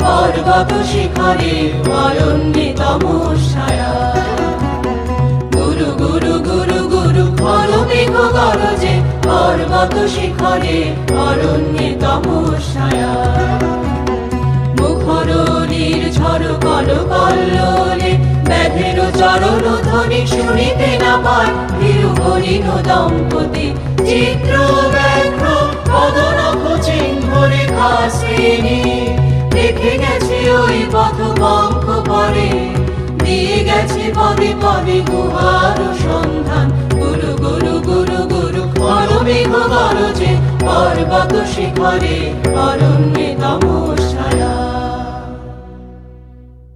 পর্বত শিখরে অরণ্যে তমসায়া গুরু গুরু গুরু গুরু ঘন মেঘ গরজে পর্বত শিখরে কল কল্লোলে, ব্যাধের চরণ ধ্বনি শুনিতে না পায় তিরুহরিণ দম্পতি, চিত্র রেখা দেখে গেছে ওই পথ পঙ্ক পরে। দিয়ে গেছে পদে পদে গুহার সন্ধান। গুরু গুরু গুরু গুরু মেঘ গরজে পর্বত শিখরে, অরণ্যে